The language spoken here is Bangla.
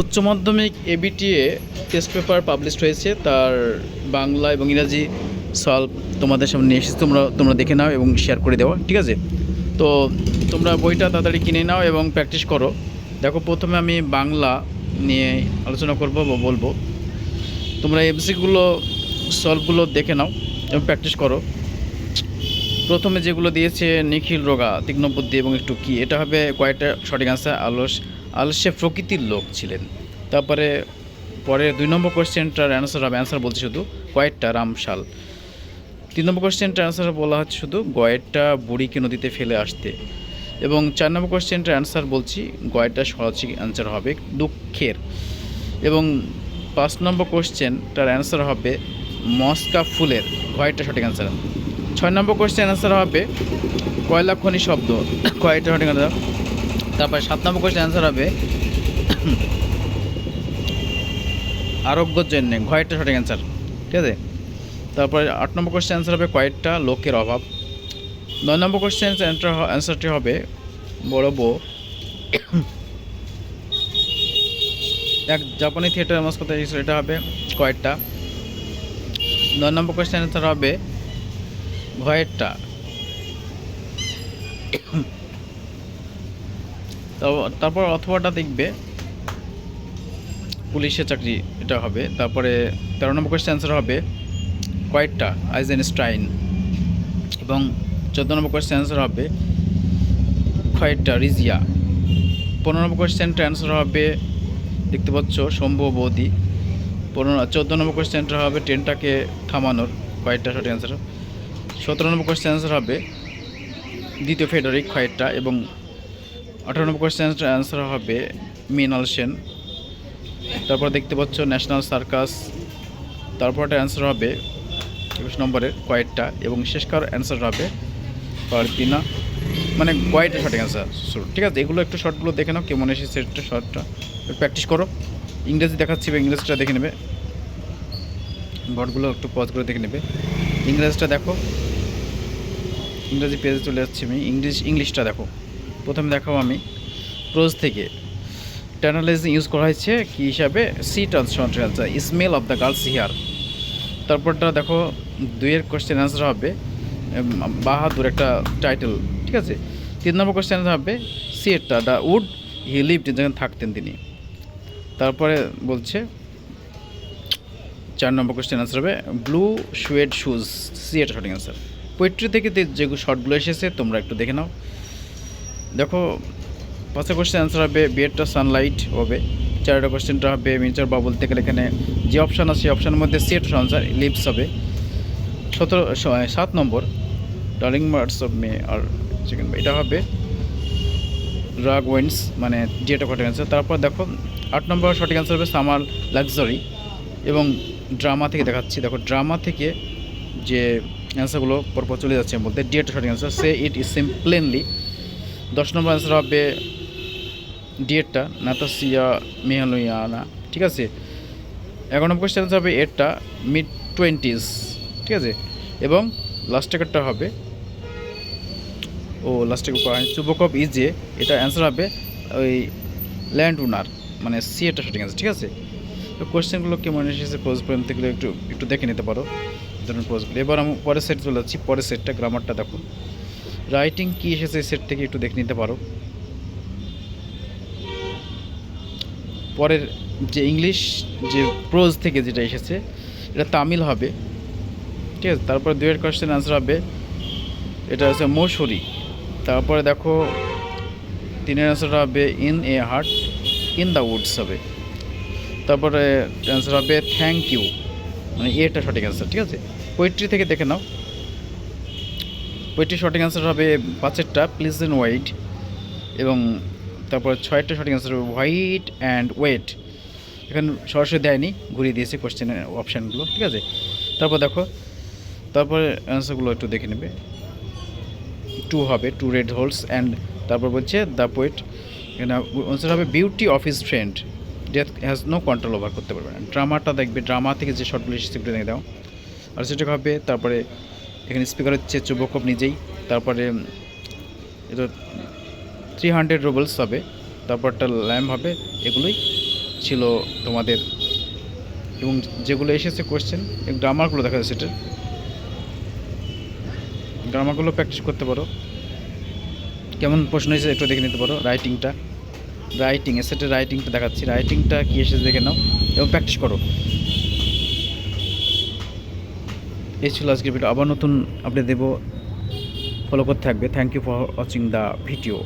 উচ্চ মাধ্যমিক এবিটিএ টেস্ট পেপার পাবলিশড হয়েছে। তার বাংলা এবং ইংরাজি সলভ তোমাদের সামনে এসেছি। তোমরা তোমরা দেখে নাও এবং শেয়ার করে দেওয়া, ঠিক আছে? তো তোমরা বইটা তাড়াতাড়ি কিনে নাও এবং প্র্যাকটিস করো। দেখো, প্রথমে আমি বাংলা নিয়ে আলোচনা করব বা বলব। তোমরা এমসিগুলো সলভগুলো দেখে নাও এবং প্র্যাকটিস করো। প্রথমে যেগুলো দিয়েছে নিখিল রোগা, তীক্ষ্ণ বুদ্ধি এবং একটু কি, এটা হবে কয়েকটা সঠিক আনসার আলস আলসে প্রকৃতির লোক ছিলেন। তারপরে পরে দুই নম্বর কোয়েশ্চেনটার অ্যান্সার হবে অ্যান্সার বলছে শুধু, কয়েকটা রামশাল। তিন নম্বর কোয়েশ্চেনটার অ্যান্সার বলা হচ্ছে শুধু, গয়েরটা বুড়িকে নদীতে ফেলে আসতে। এবং চার নম্বর কোয়েশ্চেনটার অ্যান্সার বলছি, গয়েরটা সঠিক অ্যান্সার হবে দুঃখের। এবং পাঁচ নম্বর কোয়েশ্চেনটার অ্যান্সার হবে, মস্কা ফুলের কয়েকটা সঠিক অ্যান্সার ছয় নম্বর কোয়েশ্চেন অ্যান্সার হবে, কয়লা খনি শব্দ। কয়েকটা সঠিক অ্যান্সার তারপরে সাত নম্বর কোয়েশ্চেন অ্যান্সার হবে। আরোগ্যর জন্যে কয়েকটা সঠিক অ্যান্সার ঠিক আছে? তারপরে আট নম্বর কোয়েশ্চেন অ্যান্সার হবে কয়েকটা লোকের অভাব। নয় নম্বর কোয়েশ্চেন অ্যান্সারটি হবে, বড় বউ। এক জাপানি থিয়েটার মাস কথা এটা হবে কয়েকটা নয় নম্বর কোয়েশ্চেন অ্যান্সার হবে ভয়েরটা তো- তারপর অথবাটা দেখবে। পুলিশের চাকরি এটা হবে। তারপরে তেরো নম্বর কোয়েশ্চেন অ্যান্সার হবে, কয়েকটা আইজেনস্টাইন এবং চোদ্দ নম্বর কোয়েশ্চেন অ্যান্সার হবে, কয়েকটা রিজিয়া পনেরো নম্বর কোয়েশ্চেনটা অ্যান্সার হবে, দেখতে পাচ্ছ, শম্ভু বৌদি। পনেরো, চোদ্দ নম্বর কোয়েশ্চেনটা হবে, ট্রেনটাকে থামানোর কয়েকটা সঠিক অ্যান্সার সতেরো নম্বর কোয়েশ্চেন অ্যান্সার হবে, দ্বিতীয় ফেডারিক কয়েকটা এবং আঠারো নম্বর কোয়েশ্চেন অ্যান্সার হবে মৃণাল সেন। তারপর দেখতে পাচ্ছ ন্যাশনাল সার্কাস তারপরটা অ্যান্সার হবে একুশ নম্বরের কয়েকটা এবং শেষকার অ্যান্সার হবে পারপিনা মানে কয়েকটা শর্ট অ্যান্সার ঠিক আছে, এগুলো একটু শর্টগুলো দেখে নাও, কেমন এসেছে একটু শর্টটা প্র্যাকটিস করো। ইংরেজি দেখাচ্ছি বা ইংরেজিটা দেখে নেবে। বটগুলো একটু পজ করে দেখে নেবে। ইংরেজিটা দেখো। ইংরেজি পেজে চলে যাচ্ছি আমি। ইংলিশ, ইংলিশটা দেখো। প্রথমে দেখাবো আমি। প্রোজ থেকে টার্নালাইজিং ইউজ করা হয়েছে কী হিসাবে? C transfer smell of the girls here তারপরটা দেখো, দুইয়ের কোশ্চেন অ্যান্সার হবে। বাহাদুর একটা টাইটেল ঠিক আছে? তিন নম্বর কোশ্চেন হবে সিয়েরটা দ্য উড হি লিভড যেখানে থাকতেন তিনি। তারপরে বলছে, চার নম্বর কোশ্চেন অ্যান্সার হবে ব্লু শুয়েড শুজ সি এটা সঠিক অ্যান্সার পোয়েট্রি থেকে যে শর্টগুলো এসেছে, তোমরা একটু দেখে নাও। দেখো, পাঁচটা কোশ্চেন অ্যান্সার হবে বিয়েরটা সানলাইট হবে, চারটা কোশ্চেনটা হবে মিনিচার বা বলতে গেলে এখানে যে অপশান আছে, সেই অপশানের মধ্যে সি একটা আনসার লিপস হবে। সতেরো সাত নম্বর ডার্লিং মার্টস অফ মে আর চিকেন এটা হবে রাগ ওয়েন্স মানে যেটা সঠিক অ্যান্সার তারপর দেখো, আট নম্বর সঠিক অ্যান্সার হবে সামার লাক্সারি এবং ড্রামা থেকে দেখাচ্ছি। দেখো ড্রামা থেকে যে অ্যান্সারগুলো পরপর চলে যাচ্ছে বলতে ডিএটা সঠিক অ্যান্সার সে ইট ইজ সিম্পলেনলি দশ নম্বর অ্যান্সার হবে ডিএটটা নাতাসিয়া মেহালুয়ানা ঠিক আছে? এগারো নম্বর কোয়েশ্চেন হবে এরটা মিড টোয়েন্টিজ ঠিক আছে? এবং লাস্ট একটা হবে, ও লাস্টে চুবকপ ইজে এটা অ্যান্সার হবে ওই ল্যান্ড ওনার মানে সি এটা সঠিক অ্যান্সার ঠিক আছে? তো কোয়েশ্চেনগুলো কেমন এসেছে প্রোজ পয়েন্ট থেকে একটু একটু দেখে নিতে পারো। ধরুন প্রোজগুলো এবার আমি পরের সেট চলে যাচ্ছি, পরের সেটটা গ্রামারটা দেখো। রাইটিং কী এসেছে সেট থেকে একটু দেখে নিতে পারো। পরের যে ইংলিশ যে প্রোজ থেকে যেটা এসেছে, এটা তামিল হবে। ঠিক আছে, তারপর দুয়ের কোয়েশ্চেন অ্যান্সার হবে। এটা হচ্ছে মৌসুরি। তারপরে দেখো, তিনের অ্যান্সার হবে in a heart in the woods হবে। তারপরে অ্যান্সার হবে থ্যাংক ইউ মানে এটা সঠিক অ্যান্সার ঠিক আছে? পোয়েট্রি থেকে দেখে নাও। পোয়েট্রি সঠিক অ্যান্সার হবে পাঁচেরটা প্লিজ ইন ওয়াইট এবং তারপর ছয়টা সঠিক অ্যান্সার হবে হোয়াইট অ্যান্ড ওয়েট এখানে সরাসরি দেয়নি, ঘুরিয়ে দিয়েছে কোশ্চেনের অপশানগুলো ঠিক আছে? তারপর দেখো, তারপরে অ্যান্সারগুলো একটু দেখে নেবে। টু হবে টু রেড হোলস অ্যান্ড তারপর বলছে দ্য পোয়েট এখানে আনসার হবে beauty of friend death has no control over করতে পারবে ড্রামাটা দেখবে ড্রামা থেকে যে শর্টগুলো এসেছে সেগুলো দেখে দাও। আর সেটা হবে, তারপরে এখানে স্পিকার হচ্ছে চুবকপ নিজেই, তারপরে এটা থ্রি হান্ড্রেড রুবেলস হবে, তারপরটা ল্যাম্প হবে, এগুলোই ছিল তোমাদের। এবং যেগুলো এসেছে কোয়েশ্চেন গ্রামারগুলো দেখা যাচ্ছে এটা। গ্রামারগুলো প্র্যাকটিস করতে পারো। কেমন প্রশ্ন এসেছে একটু দেখে নিতে পারো রাইটিংটা রাইটিং এসেটে রাইটিংটা দেখাচ্ছি। রাইটিংটা কী এসেছে দেখে নাও, এবং প্র্যাকটিস করো। এই ছিল আজকের ভিডিও আবার নতুন আপডেট দেবো। ফলো করতে থাকবে। Thank you for watching the video